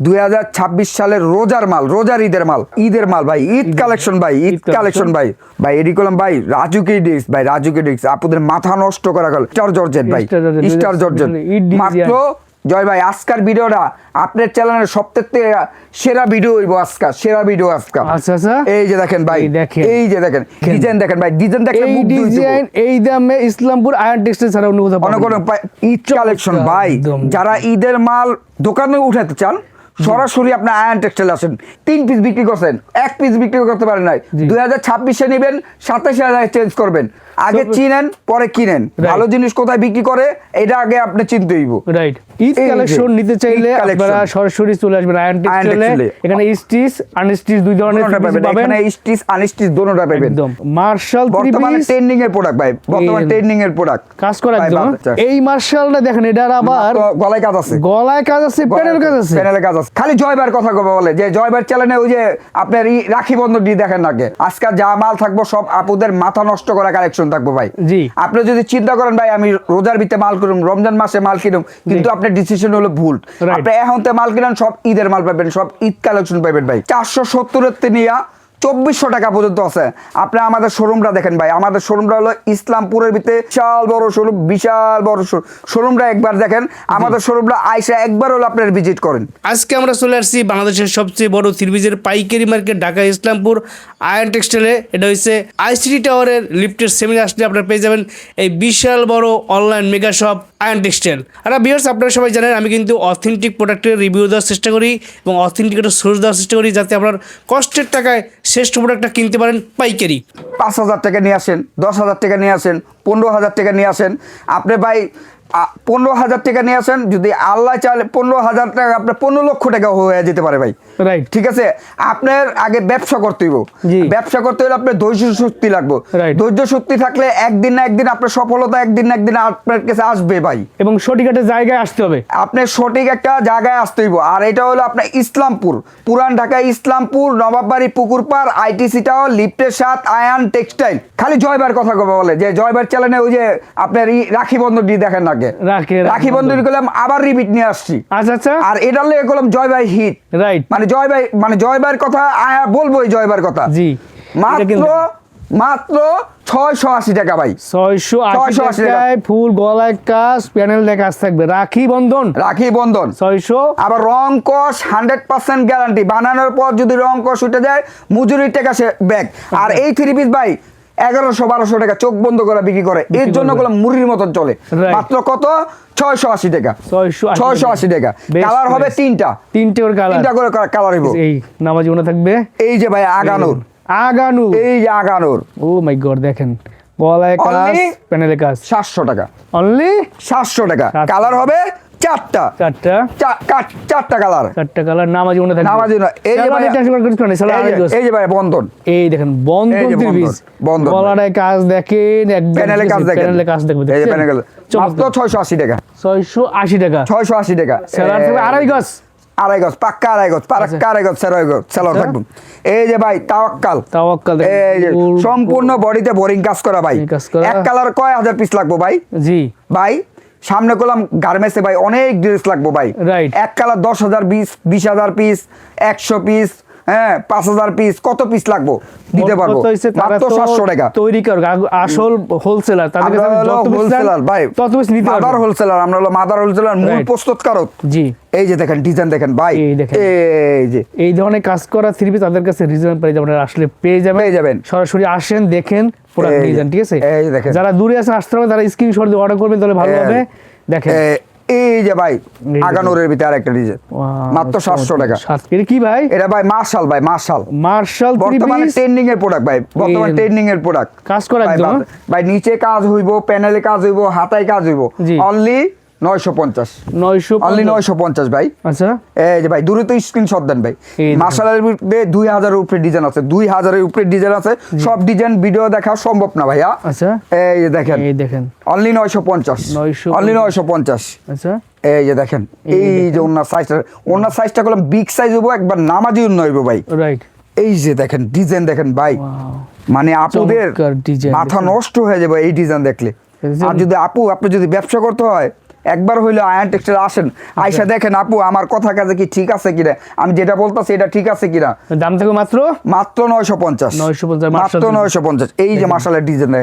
দুই হাজার ছাব্বিশ সালের রোজার মাল রোজার ঈদের মাল ঈদের মাল ভাই ঈদ কালেকশন ভাই ঈদ কালেকশন। ভাই। ভাই এডি করলাম ভাই রাজু কি ডিস্ক ভাই রাজু কি ডিস্ক আপুদের মাথা নষ্ট করা গেল। স্টার জর্জেট ভাই স্টার জর্জেট মাত্র জয় ভাই আজকার ভিডিওটা আপনার চ্যানেলের সবথেকে সেরা ভিডিও হইব আজকার সেরা ভিডিও আজকার আচ্ছা আচ্ছা। এই যে দেখেন ভাই এই দেখেন। এই যে দেখেন ডিজাইন দেখেন ভাই ডিজাইন দেখলে মুগ্ধ হয়ে ডিজাইন এই দামে ইসলামপুর আয়রন টেক্সটাইল ছাড়া অন্য কোথাও পাবেন অনেক ঈদ কালেকশন ভাই যারা ঈদের মাল দোকানে উঠাতে চান সরাসরি আপনার আয়ন টেক্সটাইল আসেন। তিন পিস বিক্রি করছেন এক পিস বিক্রি করতে পারেন নাই। দুই হাজার ছাব্বিশে নেবেন সাতাশে হাজার চেঞ্জ করবেন। আগে চিনেন পরে কিনেন। ভালো জিনিস কোথায় বিক্রি করে এটা আগে আপনি চিনতে হইব। রাইট ঈদ এই কালেকশন নিতে চাইলে আপনারা সরাসরি চলে আসবেন আয়রন টেক্সটাইলে এখানে স্টিচ আনস্টিচ দুই ধরনের পাবেন। এখানে স্টিচ আনস্টিচ দোনোটা পাবেন। একদম। মার্শাল বর্তমানে ট্রেন্ডিং এর প্রোডাক্ট ভাই। বর্তমানে ট্রেন্ডিং এর প্রোডাক্ট কাজ করা একদম এই মার্শালটা দেখেন এটার আবার গলায় কাজ আছে। গলায় কাজ আছে প্যানেল কাজ আছে। প্যানেলে কাজ আছে। খালি জয়বার কথা কবে বলে যে জয়বার চ্যানেলে ওই যে আপনার রাখি বন্ধন দিয়ে দেখেন নাকি আজকে যা মাল থাকব সব আপুদের মাথা নষ্ট করা কালেকশন থাকব ভাই জি। আপনি যদি চিন্তা করেন ভাই আমি রোজার ভিতরে মাল কিনুম রমজান মাসে মাল কিনুম কিন্তু আপনার ডিসিশন হলো ভুল. আপনি এখন মাল কিনেন সব ঈদের মাল পাবেন সব ঈদ কালেকশন পাবেন ভাই চারশো সত্তরের নিয়ে চব্বিশশো টাকা পর্যন্ত আছে। আপনি আমাদের শোরুমটা দেখেন ভাই। আমাদের শোরুমটা হলো ইসলামপুরের ভিতরে বিশাল বড় শোরুম বিশাল বড় শোরুমটা একবার দেখেন। আমাদের শোরুমটা আইসা একবার হলো আপনার ভিজিট করেন। আজকে আমরা চলে আসছি বাংলাদেশের সবচেয়ে বড় থ্রিপিজের পাইকারি মার্কেট ঢাকা ইসলামপুর আয়ন টেক্সটাইলে এটা হচ্ছে আইসিটি টাওয়ারের লিফটের সেমিনার আসলে আপনারা পেয়ে যাবেন। এই বিশাল বড় online mega shop Ayan textile. আর বিয়ার্স আপনারা সবাই জানেন, আমি কিন্তু অথেন্টিক প্রোডাক্টের রিভিউ দেওয়ার চেষ্টা করি এবং অথেন্টিক একটা সোর্স দেওয়ার চেষ্টা করি যাতে আপনার কষ্টের টাকায় শ্রেষ্ঠ প্রোডাক্টটা কিনতে পারেন পাইকারি। পাঁচ হাজার টাকা নিয়ে আসেন, দশ হাজার টাকা নিয়ে আসেন পনেরো হাজার টাকা নিয়ে আসেন। আপনি ভাই পনেরো হাজার টাকা নিয়ে আসেন যদি আল্লাহ চাইলে পনেরো হাজার টাকা আপনার পনেরো লক্ষ টাকা হয়ে যেতে পারে ভাই। রাইট ঠিক আছে? আপনার আগে ব্যবসা করতে হইব। ব্যবসা করতে হলে আপনার ধৈর্য শক্তি লাগবে। ধৈর্য শক্তি থাকলে একদিন না একদিন আপনার সফলতা একদিন না একদিন আপনার কাছে আসবে ভাই। এবং সঠিক একটা জায়গায় আসতে হবে। আপনার সঠিক একটা জায়গায় আসতে হইব। আর এটা হলো আপনার ইসলামপুর। পুরান ঢাকা ইসলামপুর নবাববাড়ি পুকুরপাড় আইটিসি টাওয়ার লিফটের সাথ আয়ান টেক্সটাইল। খালি জয়বার কথা বলে যে জয়বার চ্যানেলে ওই যে আপনার রাখি বন্ধন দেখেন নাকি রাখি করলাম আবার রিপিট নিয়ে আসছি। আচ্ছা আচ্ছা। আর লেগে করলাম জয় ভাই হিট রাইট মানে জয় ভাই মানে জয়বার কথা আয়া বলবোই জয়বার কথা। জি। মাত্র মাত্র ছয়শো আশি টাকা ভাই। ছয়শো আশি টাকায় ফুল গলায় কাজ প্যানেল দিয়ে কাজ থাকবে। রাখি বন্ধন। রাখি বন্ধন। ছয়শো। আবার রং কস হান্ড্রেড পার্সেন্ট গ্যারান্টি বানানোর পর যদি রং কস উঠে যায় মজুরির টাকা সে ব্যাগ আর এই থ্রি পিস ভাই এগারোশো বারোশো টাকা চোখ বন্ধ করে বিক্রি করে। এর জন্যগুলো মুড়ির মতন চলে। মাত্র কত? ছয়শো আশি টাকা। ছয়শো আশি টাকা। কালার হবে তিনটা। তিনটে কালার তিনটা করে কালার হইব। এই নামাজি মনে থাকবে? এই যে ভাই আগানোর। আগানু এই যে আগানোর। ও মাই গড দেখেন। গলায় কাজ প্যানেলে কাজ। সাতশো টাকা। অনলি সাতশো টাকা। কালার হবে চারটা। চারটা। চারটা কালার। চারটা কালার নামাজি মনে থাকবে। নামাজি না, এই যে ভাই- এটা আসলে কিছু নেই, সালোয়ার এই যে- আড়াই গজ। এই যে ভাই বন্ধন। এই দেখেন বন্ধন এই বন্ধন, ত্রিপিস কাজ দেখেন প্যানেলে কাজ দেখেন প্যানেলে কাজ দেখবে এই যে প্যানেলে মাত্র ছয়শো আশি টাকা। টাকা। ছয়শো আশি টাকা। সেলার থাকবে আড়াই গজ। আড়াই গজ পাক্কা আড়াই গজ পাক্কা আড়াই গজ গজ সেলার আচ্ছা। এই যে ভাই তাওয়াক্কাল। তাওয়াক্কাল। এই যে সম্পূর্ণ বডিতে বোরিং কাজ করা ভাই। এক কালার কয় হাজার পিস লাগবো ভাই? জি। ভাই সামনে করলাম গার্মেন্টসে ভাই অনেক ড্রেস লাগবো ভাই। এক কালার দশ হাজার পিস বিশ হাজার পিস একশো পিস হ্যাঁ পাঁচ হাজার পিস কত পিস লাগবো? দিতে পারব। তারা মাত্র সাতশো টাকা। তৈরি কর আসল হোলসেলার তাদের হোলসেলার ভাই। তত পিস নিতে মাদার হোলসেলার আমরা হলো মাদার হোলসেলার মূল প্রস্তুতকারক। জি। এই যে দেখেন ডিজাইন দেখেন ভাই। এই যে। এই ধরনের কাজ করা থ্রি পিস তাদের কাছে রিজনেবল প্রাইস আপনারা আসলে পেয়ে যাবেন। পেয়ে যাবেন। সরাসরি আসেন দেখেন প্রোডাক্ট নিয়ে যান ঠিক আছে? এই দেখেন। যারা দূরে আছেন আসতে হবে তারা স্ক্রিনশট দিয়ে অর্ডার করবেন তাহলে ভালো হবে। দেখেন। এই যে ভাই। আগানোরের ভিতরে আরেকটা ডিজাইন মাত্র সাতশো টাকা। এটা কি ভাই? এটা ভাই মার্শাল ভাই মার্শাল মার্শাল বর্তমানে ট্রেন্ডিং এর প্রোডাক্ট ভাই বর্তমানে ট্রেন্ডিং এর প্রোডাক্ট কাজ করা একদম, ভাই, ভাই নিচে কাজ হইব প্যানেলে কাজ হইব হাতায় কাজ হইব। অনলি নয়শো পঞ্চাশ। নয়শো অনলি নয়শো পঞ্চাশ ভাই। আচ্ছা। এই যে ভাই দূরে তো স্ক্রিনশট দেন ভাই। এই মার্শালের মধ্যে দুই হাজারের উপরে ডিজাইন আছে দুই হাজারের উপরে ডিজাইন আছে। সব ডিজাইন ভিডিও দেখা সম্ভব না ভাইয়া। আচ্ছা। এই যে দেখেন। এই দেখেন। অনলি নয়শো পঞ্চাশ। 950 অনলি নয়শো পঞ্চাশ। আচ্ছা। এই যে দেখেন এই যে ওনার সাইজটা ওনার সাইজটা করলাম বিগ সাইজ একবার নামাজি উন্ন হইব ভাই। রাইট এই যে দেখেন ডিজাইন দেখেন ভাই। মানে আপুদের মাথা নষ্ট হয়ে যাবে এই ডিজাইন দেখলে। আর যদি আপু আপনি যদি ব্যবসা করতে হয় একবার হইল আয়ন টেক্সটাইল আসেন আইসা দেখেন আপু আমার কথা কাজে কি ঠিক আছে কিনা? আমি যেটা বলতাছি এটা ঠিক আছে কিনা? দাম থাকবে মাত্র? মাত্র নয়শো পঞ্চাশ। 950 মাত্র নয়শো পঞ্চাশ। এই যে মার্শালের ডিজাইন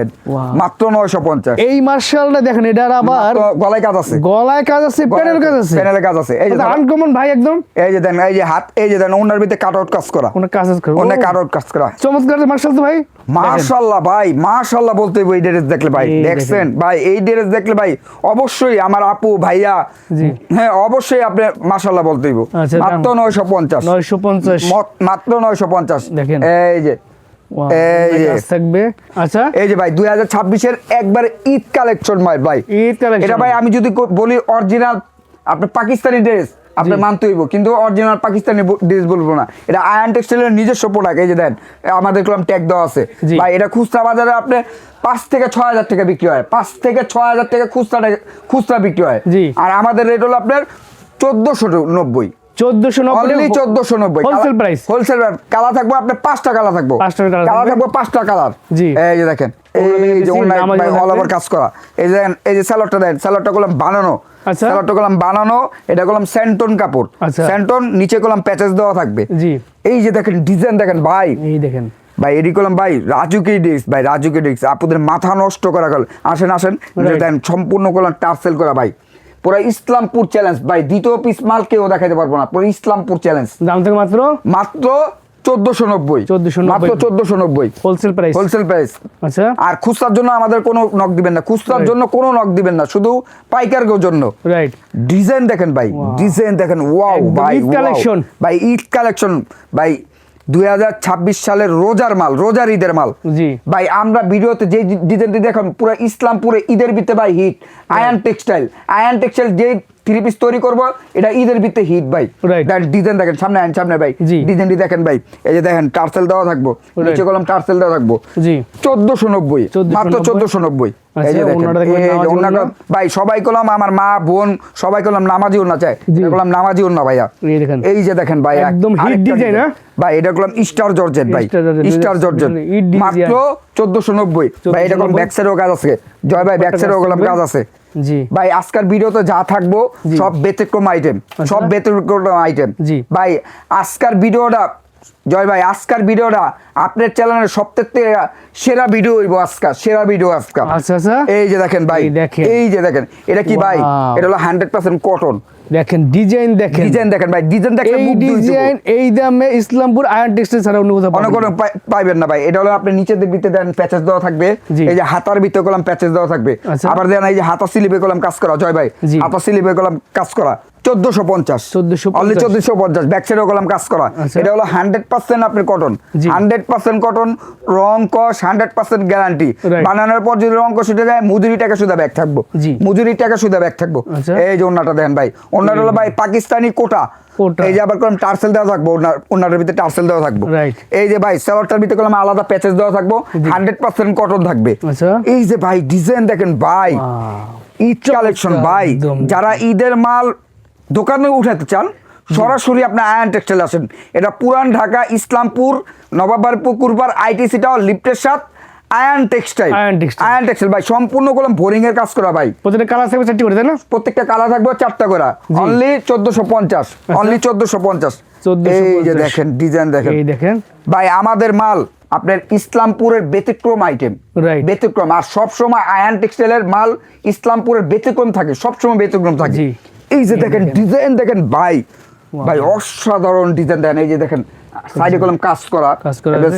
মাত্র নয়শো পঞ্চাশ। এই মার্শালটা দেখেন এটার আবার গলায় কাজ আছে। গলায় কাজ আছে প্যানেল কাজ আছে। প্যানেলে কাজ আছে। এই যে আনকমন ভাই একদম? এই যে দেন এই যে হাত এই যে দেন ওনার ভিতরে কাট আউট কাজ করা। কোনো কাজ আছে। ওনার কাট আউট কাজ করা। চমৎকার মার্শাল তো ভাই। মাশাল্লাহ ভাই মাশাল্লাহ বলতে এই ড্রেস দেখলে ভাই। দেখছেন? ভাই এই ড্রেস দেখলে ভাই অবশ্যই আমার আপু ভাইয়া হ্যাঁ অবশ্যই আপনি মাসাল্লাহ বলতে হইব। আচ্ছা, মাত্র নয়শো পঞ্চাশ। নয়শো পঞ্চাশ। মাত্র নয়শো পঞ্চাশ। দেখেন। এই যে এই থাকবে। আচ্ছা। এই যে ভাই দুই হাজার ছাব্বিশের একবার ঈদ কালেকশন ভাই। ভাই ঈদ কালেকশন এটা ভাই আমি যদি বলি অরিজিনাল আপনার পাকিস্তানি ড্রেস আপনার মানতে হইব কিন্তু অরিজিনাল পাকিস্তানি ড্রেস বলব না। এটা আয়ন টেক্সটাইলের নিজস্ব প্রোডাক্ট এই যে দেন আমাদের কলম ট্যাগ দেওয়া আছে। ভাই এটা খুচরা বাজারে আপনি পাঁচ থেকে ছয় হাজার টাকা বিক্রি হয়। পাঁচ থেকে ছয় হাজার টাকা খুচরা খুচরা বিক্রি হয়। জি। আর আমাদের রেট হলো আপনার চোদ্দশো নব্বই। চোদ্দশো চোদ্দশো নব্বই। হোলসেল প্রাইস হোলসেল কালার থাকব আপনার পাঁচটা কালার থাকব। পাঁচটা colour থাকবে। থাকব পাঁচটা কালার জি। এই যে দেখেন এই যে অল ওভার কাজ করা। এই যে এই যে স্যালোডটা দেন স্যালোডটা করলাম বানানো। আচ্ছা। স্যালোডটা বানানো এটা স্যান্টন কাপড়। আচ্ছা। স্যান্টন নিচে প্যাচেস দেওয়া থাকবে। জি। এই যে দেখেন ডিজাইন দেখেন ভাই। এই দেখেন। ভাই করলাম ভাই রাজুকে ডিস্ক। ভাই রাজুকে ডিস্ক আপুদের মাথা নষ্ট করা গেল আসেন আসেন। দেন সম্পূর্ণ করলাম টার্সেল করা ভাই। পুরো ইসলামপুর চ্যালেঞ্জ ভাই দ্বিতীয় পিস মাল কেউ দেখাতে পারব না। পুরো ইসলামপুর চ্যালেঞ্জ দাম থেকে মাত্র? মাত্র চোদ্দশো নব্বই। মাত্র চোদ্দশো নব্বই। হোলসেল প্রাইস হোলসেল প্রাইস আচ্ছা। আর খুচরার জন্য আমাদের কোনো নক দিবেন না। খুচরার জন্য কোনো নক দিবেন না। শুধু পাইকারের জন্য। রাইট ডিজাইন দেখেন ভাই। ডিজাইন দেখেন। ওয়াও ভাই ঈদ wow। ভাই ঈদ কালেকশন ভাই দুই হাজার ছাব্বিশ সালের রোজার মাল রোজার ঈদের মাল। জি। ভাই আমরা ভিডিওতে যে ডিজাইনটি দেখুন পুরো ইসলামপুরে ঈদের ভিত্তে ভাই hit Ayan textile Ayan textile যে থ্রি পিস তৈরি করব। এটা ঈদের ভিত্তে হিট ভাই। ডিজাইন দেখেন সামনে আইন সামনে ভাই। ডিজাইনটি দেখেন ভাই। এই যে দেখেন টার্সেল দেওয়া থাকব। নিচে কলম টার্সেল দেওয়া থাকব। চোদ্দশো নব্বই। মাত্র চোদ্দশো নব্বই। আচ্ছা। ভাই সবাই কলাম আমার মা বোন সবাই কলাম নামাজি ওনা চায়। জি। নামাজি ওনা ভাইয়া। এই যে দেখেন। ভাই একদম design, হ্যাঁ? ভাই এটা কলাম স্টার জর্জেট ভাই। স্টার জর্জেট মাত্র চোদ্দশো নব্বই। ভাই এটা কলাম 1490 ব্যাক কাজ আছে। জয় ভাই ব্যাক সাইডেও কলাম কাজ আছে। জি। ভাই আজকের ভিডিওতে যা থাকব সব ব্যতিক্রম আইটেম সব ব্যতিক্রম আইটেম জি। ভাই আজকের ভিডিওটা জয় ভাই আজকের ভিডিওটা আপনার চ্যানেলের সবথেকে সেরা ভিডিও হইব আজকাল সেরা ভিডিও আজকাল। আচ্ছা আচ্ছা। এই যে দেখেন ভাই এই যে দেখেন এটা কি ভাই? এটা হলো হান্ড্রেড পার্সেন্ট কটন দেখেন ডিজাইন দেখেন। ডিজাইন দেখেন ভাই ডিজাইন দেখলে এই। ডিজাইন এই দামে ইসলামপুর আয়রন টেক্সটাইল ছাড়া অন্য কোথাও পাবেন কোনো পাইবেন না ভাই। এটা হলো আপনি নিচের ভিতরে দেন প্যাচেস দেওয়া থাকবে। এই যে হাতার ভিতরে কলম প্যাচেস দেওয়া থাকবে। আচ্ছা। আবার দেন এই যে হাতা স্লিপে কলম কাজ করা। জয় ভাই। হাতা স্লিপে কলম কাজ করা। চোদ্দশো পঞ্চাশ। 1450 অনলি চোদ্দশো পঞ্চাশ। ব্যাক সাইডে কলম কাজ করা। আচ্ছা। এটা হলো হান্ড্রেড পার্সেন্ট আপনার কটন হান্ড্রেড পার্সেন্ট কটন রং কস হান্ড্রেড পার্সেন্ট গ্যারান্টি বানানোর পর যদি রং কষ উঠে যায় মজুরি টাকা সুদা ব্যাগ থাকব। মজুরি টাকা সুদা ব্যাগ থাকব। আচ্ছা। এই যে ওনাটা দেখেন ভাই। ওনাটা হলো ভাই পাকিস্তানি কোটা। এই যে আবার কলম টার্সেল দেওয়া থাকব ওনার ভিতরে টার্সেল দেওয়া থাকব। এই যে ভাই স্যালোডটার ভিতরে কলম আলাদা প্যাচেস দেওয়া থাকব। হান্ড্রেড পার্সেন্ট কটন থাকবে। আচ্ছা। এই যে ভাই ডিজাইন দেখেন ভাই. ঈদ কালেকশন ভাই। যারা ঈদের মাল দোকানে উঠাতে চান সরাসরি আপনি আয়ন টেক্সটাইল আসেন। এটা পুরান ঢাকা ইসলামপুর নবাবপুর কুরবার আইটিসি টাওয়ার লিফটের সাথ আয়ন টেক্সটাইল। আয়ান টেক্সটাইল। ভাই সম্পূর্ণ করলাম বোরিং এর কাজ করা ভাই। প্রতিটা কালার থাকবে চারটি করে তাই না? প্রত্যেকটা কালার থাকবে চারটা করে। অনলি চোদ্দশো পঞ্চাশ অনলি চোদ্দশো পঞ্চাশ। 1450 এই যে দেখেন ডিজাইন দেখেন। এই দেখেন। ভাই আমাদের মাল আপনার ইসলামপুরের ব্যতিক্রম আইটেম. ব্যতিক্রম। আর সব সময় আয়ান টেক্সটাইলের মাল ইসলামপুরের ব্যতিক্রম থাকে সব সময় ব্যতিক্রম থাকে। জি। এই যে দেখেন ডিজাইন দেখেন ভাই। ভাই অসাধারণ ডিজাইন দেন এই যে দেখেন সাইডে কলম কাজ করা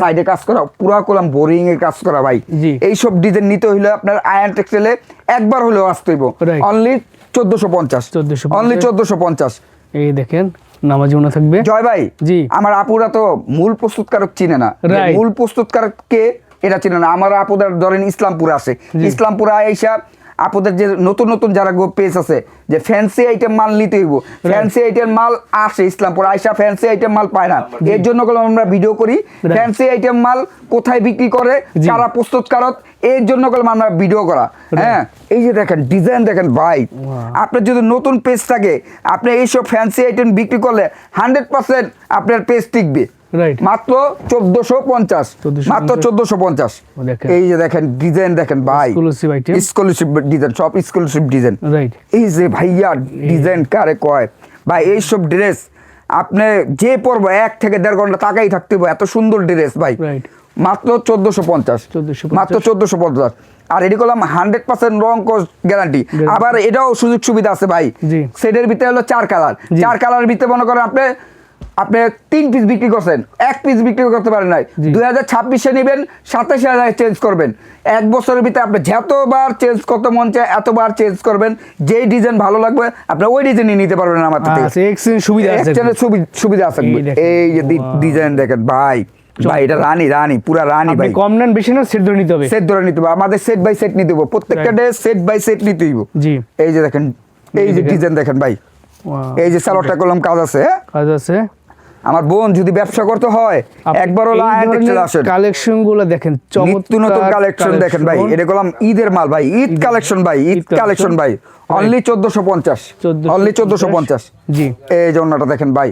সাইডে কাজ করা পুরা কলম বোরিং এর কাজ করা ভাই। এই সব ডিজাইন নিতে হইলে আপনার আয়ান টেক্সটাইলে একবার হলেও আসতে হইব। অনলি চোদ্দশো পঞ্চাশ। 1450 অনলি চোদ্দশো পঞ্চাশ। এই দেখেন নামাজি ওনা থাকবে। জয় ভাই জি। আমার আপুরা তো মূল প্রস্তুতকারক চিনে না। মূল প্রস্তুতকারক কে এটা চিনে না। আমার আপুদের ধরেন ইসলামপুরে আসে। ইসলামপুরে আইসা আপুদের যে নতুন নতুন যারা পেজ আছে যে ফ্যান্সি আইটেম মাল নিতে হইব ফ্যান্সি আইটেম মাল আসে ইসলামপুর আইসা ফ্যান্সি আইটেম মাল পায় না। এর জন্য আমরা ভিডিও করি ফ্যান্সি আইটেম মাল কোথায় বিক্রি করে। কারা প্রস্তুতকারক এর জন্যগুলো আমরা ভিডিও করা। হ্যাঁ এই যে দেখেন ডিজাইন দেখেন ভাই। আপনার যদি নতুন পেজ থাকে আপনি এইসব ফ্যান্সি আইটেম বিক্রি করলে হান্ড্রেড পার্সেন্ট আপনার পেজ টিকবে। মাত্র চোদ্দশো পঞ্চাশ। 1450 মাত্র চোদ্দশো পঞ্চাশ। এই যে দেখেন ডিজাইন দেখেন ভাই। ডিজাইন সব ডিজাইন রাইট এই যে ভাইয়া ডিজাইন কারে কয়? ভাই এইসব ড্রেস আপনি যে পরবো এক থেকে দেড় ঘণ্টা তাকাই থাকতে হবে এত সুন্দর ড্রেস ভাই। মাত্র চোদ্দশো পঞ্চাশ। 1450 মাত্র চোদ্দশো পঞ্চাশ। আর এটি করলাম হান্ড্রেড পার্সেন্ট রং গ্যারান্টি আবার এটাও সুযোগ সুবিধা আছে ভাই। সেটের ভিতরে হলো চার কালার। চার কালার ভিতরে মনে করেন আপনি আপনি তিন পিস বিক্রি করছেন এক পিস বিক্রি করতে পারেন নাই। দুই হাজার ছাব্বিশে নেবেন সাতাশে হাজার চেঞ্জ করবেন। এক বছরের ভিতরে আপনি যতবার চেঞ্জ করতে মন চায় এতবার চেঞ্জ করবেন যেই ডিজাইন ভালো লাগবে আপনি ওই ডিজাইনই নিতে পারবেন আমার থেকে আচ্ছা এক্সচেঞ্জ সুবিধা আছে। সুবিধা আছে। এই যে ডিজাইন দেখেন ভাই ভাই এটা রানী রানী পুরা রানী ভাই। কম নেন বেশি নেন সেট ধরে নিতে হবে। সেট ধরে নিতে হবে আমাদের সেট বাই সেট নিতে হবে প্রত্যেকটা ডে সেট বাই সেট নিতে হইব। জি। এই যে দেখেন এই যে ডিজাইন দেখেন ভাই। এই যে সালোয়ারটা করলাম কাজ আছে হ্যাঁ? কাজ আছে। আমার বোন যদি ব্যবসা করতে হয় একবারও লাইন চলে আসেন। কালেকশনগুলো দেখেন নিত্য নতুন কালেকশন দেখেন ভাই এটা করলাম ঈদের মাল ভাই ঈদ কালেকশন ভাই ঈদ কালেকশন। ভাই অনলি চোদ্দশো পঞ্চাশ। 1450 অনলি চোদ্দশো পঞ্চাশ। জি। এই যে অন্যটা দেখেন ভাই।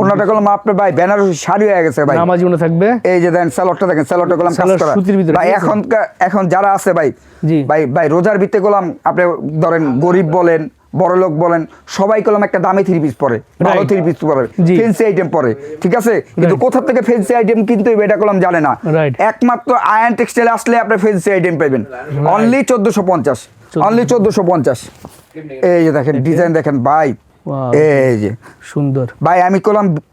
অন্যটা করলাম আপনার ভাই বেনারসি শাড়ি হয়ে গেছে ভাই। নামাজি মনে থাকবে। এই যে দেন স্যালোডটা দেখেন স্যালোডটা করলাম কাজ করা। ভাই এখন এখন যারা আছে ভাই জি। ভাই ভাই রোজার ভিত্তে করলাম আপনি ধরেন গরিব বলেন বড় লোক বলেন সবাই কলম একটা দামি থ্রি পিস পরে ভালো. থ্রি পিস পরে। ফেন্সি আইটেম পরে ঠিক আছে? কিন্তু কোথা থেকে ফেন্সি আইটেম কিন্তু এটা কলম জানে না। একমাত্র আয়ন টেক্সটাইল আসলে আপনি ফেন্সি আইটেম পাবেন অনলি চোদ্দশো পঞ্চাশ। অনলি চোদ্দশো পঞ্চাশ। এই যে দেখেন ডিজাইন দেখেন Wow. এই যে। সুন্দর। ভাই আমি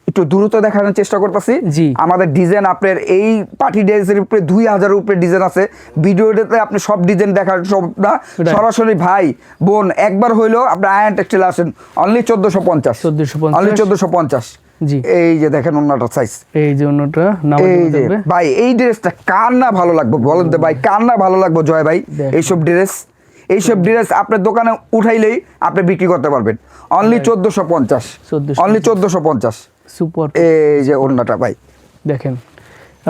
একটু দ্রুত দেখানোর চেষ্টা করতেছি। জি। আমাদের ডিজাইন আপনার এই পার্টি ড্রেসের উপরে দুই হাজারের উপরে ডিজাইন আছে। ভিডিওটাতে আপনি সব ডিজাইন দেখার সব না। সরাসরি ভাই বোন একবার হইল আপনি আয়ন টেক্সটাইল আসেন। অনলি চোদ্দশো পঞ্চাশ। 1450 অনলি চোদ্দশো পঞ্চাশ। জি। এই যে দেখেন অন্যটা সাইজ এই যে অন্যটা এই যে ভাই এই ড্রেসটা কার না ভালো লাগবে বলেন তো ভাই কার না ভালো লাগবে জয় ভাই? এইসব ড্রেস এইসব ড্রেস আপনার দোকানে উঠাইলেই আপনি বিক্রি করতে পারবেন। অনলি চোদ্দোশো পঞ্চাশ। অনলি চোদ্দোশো পঞ্চাশ। সুপার এই যে অন্যটা ভাই। দেখেন।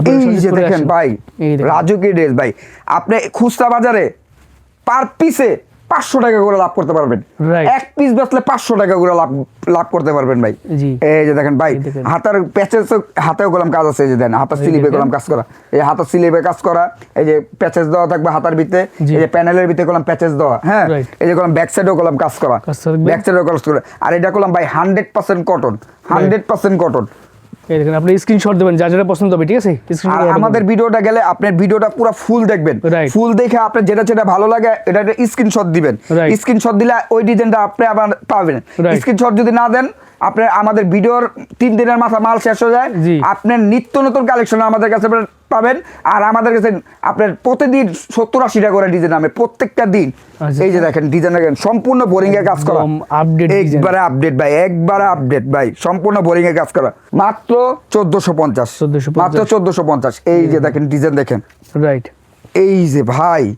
এই যে দেখেন ভাই। রাজুকি ড্রেস ভাই। আপনি খুচরা বাজারে পার পিসে পাঁচশো টাকা করে লাভ করতে পারবেন। এক পিস বেচলে পাঁচশো টাকা করে লাভ লাভ করতে পারবেন ভাই। এই যে দেখেন ভাই। হাতার প্যাচেস হাতেও গেলাম কাজ আছে এই যে দেন হাতার স্লিপে দেখেন। কাজ করা। এই হাতার স্লিপে কাজ করা এই যে প্যাচেস দেওয়া থাকবে হাতার ভিতরে এই যে প্যানেলের ভিতরে করলাম প্যাচেস দেওয়া হ্যাঁ? এই যে করলাম ব্যাক সাইডেও করলাম কাজ করা। ব্যাক সাইডেও কাজ করা। আর এটা করলাম ভাই hundred percent cotton hundred percent cotton এই দেখেন আপনি স্ক্রিনশট দেবেন যা যেটা পছন্দ হবে ঠিক আছে? আর আমাদের ভিডিওটা গেলে আপনার ভিডিওটা পুরো ফুল দেখবেন। ফুল দেখে আপনার যেটা যেটা ভালো লাগে এটা স্ক্রিনশট দিবেন. স্ক্রিনশট দিলে ওই ডিজাইনটা আপনি আবার পাবেন. স্ক্রিনশট যদি না দেন আপনার আমাদের ভিডিওর তিন দিনের মাথা মাল শেষ হয়ে যায়। আপনার নিত্য নতুন কালেকশন আমাদের কাছে পাবেন। আর আমাদের কাছে আপনার প্রতিদিন সত্তর আশি টাকা করে ডিজাইন নামে প্রত্যেকটা দিন। আচ্ছা। এই যে দেখেন ডিজাইন দেখেন সম্পূর্ণ বোরিং এর কাজ করা। design। একবারে আপডেট ভাই একবারে আপডেট ভাই সম্পূর্ণ বোরিং এর কাজ করা। মাত্র চোদ্দশো পঞ্চাশ। মাত্র চোদ্দশো পঞ্চাশ। এই যে দেখেন ডিজাইন দেখেন। রাইট এই যে ভাই।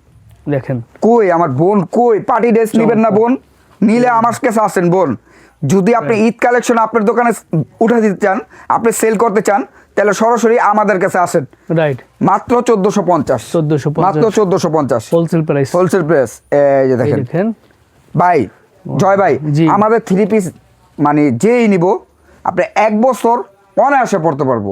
দেখেন। কই আমার বোন কই? পার্টি ড্রেস নিবেন না বোন? নিলে আমার কাছে আসেন বোন। যদি আপনি ঈদ কালেকশন আপনার দোকানে উঠে দিতে চান আপনি সেল করতে চান তাহলে সরাসরি আমাদের কাছে আসেন। রাইট মাত্র চোদ্দশো পঞ্চাশ। 1450 মাত্র চোদ্দশো পঞ্চাশ। হোলসেল প্রাইস হোলসেল প্রেস এই যে দেখেন। দেখেন। ভাই জয় ভাই আমাদের থ্রি পিস মানে যেই নিব আপনি এক বছর অনায়াসে পড়তে পারব।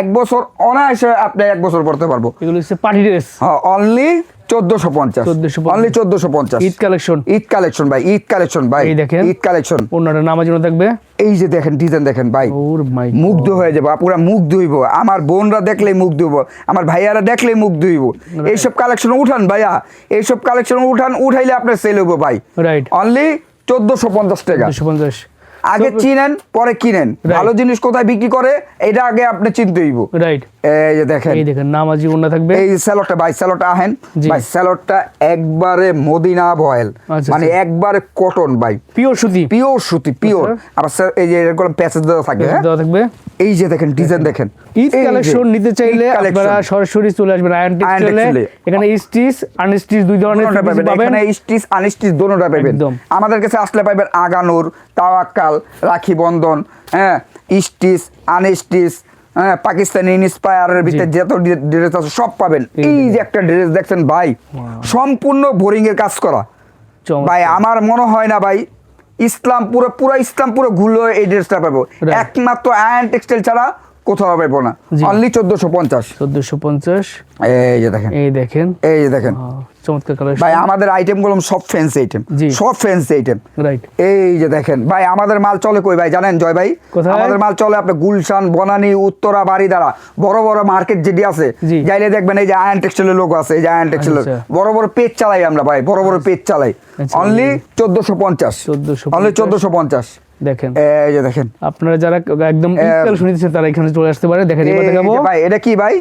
এক বছর অনায়াসে আপনি এক বছর পড়তে পারব। এগুলো হচ্ছে পার্টি ড্রেস হ্যাঁ অনলি চোদ্দশো পঞ্চাশ। 1450 অনলি চোদ্দশো পঞ্চাশ। ঈদ কালেকশন ঈদ কালেকশন ভাই ঈদ কালেকশন ভাই। এই দেখেন। ঈদ কালেকশন অন্যটা নামাজি থাকবে? এই যে দেখেন ডিজাইন দেখেন ভাই। ওর মুগ্ধ হয়ে যাব মুগ্ধ হইব। আমার বোনরা দেখলেই মুগ্ধ হইব আমার ভাইয়ারা দেখলেই মুগ্ধ হইব। এইসব কালেকশন উঠান ভাইয়া। এইসব কালেকশন উঠান উঠাইলে আপনার সেল হইব ভাই। রাইট অনলি চোদ্দশো পঞ্চাশ টাকা। পঞ্চাশ। আগে চিনেন পরে কিনেন। ভালো জিনিস কোথায় বিক্রি করে এটা আগে আপনি চিনতে হইব। রাইট এই যে দেখেন। এই দেখেন নামাজি অন্য থাকবে। এই স্যালোডটা ভাই স্যালোডটা আহেন। ভাই স্যালোডটা একবারে মদিনা বয়েল। আচ্ছা, মানে আচ্ছা। একবারে কটন ভাই। পিওর সুতি। পিওর সুতি পিওর আর স্যার এই যে এরকম প্যাচেজ দেওয়া থাকে হ্যাঁ? দেওয়া থাকবে। এই যে দেখেন ডিজাইন দেখেন। ঈদ কালেকশন নিতে চাইলে আপনারা সরাসরি চলে আসবেন আয়ন টেক্সটাইলে এখানে স্টিচ আনস্টিচ দুই ধরনের পাবেন। এখানে স্টিচ আনস্টিচ দোনোটা পাবেন। আমাদের কাছে আসলে পাবেন আগানুর তাওয়াক্কাল রাখি বন্ধন হ্যাঁ স্টিচ আনস্টিচ হ্যাঁ পাকিস্তানি ইন্সপায়ারের ভিতরে যত ড্রেস আছে সব পাবেন। এই যে একটা ড্রেস দেখছেন ভাই সম্পূর্ণ বোরিং এর কাজ করা। ভাই আমার মনে হয় না ভাই ইসলাম পুরো পুরো ইসলাম পুরো ঘুরলো এই ড্রেসটা পাবো। একমাত্র আয়ন টেক্সটাইল ছাড়া কোথাও পাইবো না। অনলি চোদ্দশো পঞ্চাশ। চোদ্দোশো পঞ্চাশ। এই যে দেখেন। এই দেখেন। এই যে দেখেন। চমৎকার কালার ভাই আমাদের আইটেমগুলো সব ফ্যান্সি আইটেম সব ফ্যান্সি আইটেম রাইট এই যে দেখেন। ভাই আমাদের মাল চলে কই ভাই? জানেন জয় ভাই? আমাদের মাল চলে আপনার গুলশান বনানী উত্তরা বাড়িদারা বড় বড় মার্কেট যেটি আছে যাইলে দেখবেন এই যে আয়ন টেক্সটাইলের লোক আছে এই যে আয়ন টেক্সটাইলের আচ্ছা। বড় বড় পেজ চালাই আমরা ভাই বড় বড় পেজ চালাই। আচ্ছা। অনলি চোদ্দশো পঞ্চাশ। 1450 অনলি চোদ্দশো পঞ্চাশ। দেখেন। এই যে দেখেন। আপনারা যারা একদম শুনেছেন তারা এখানে চলে আসতে পারে। দেখেন এবার দেখাবো। ভাই এটা কি ভাই?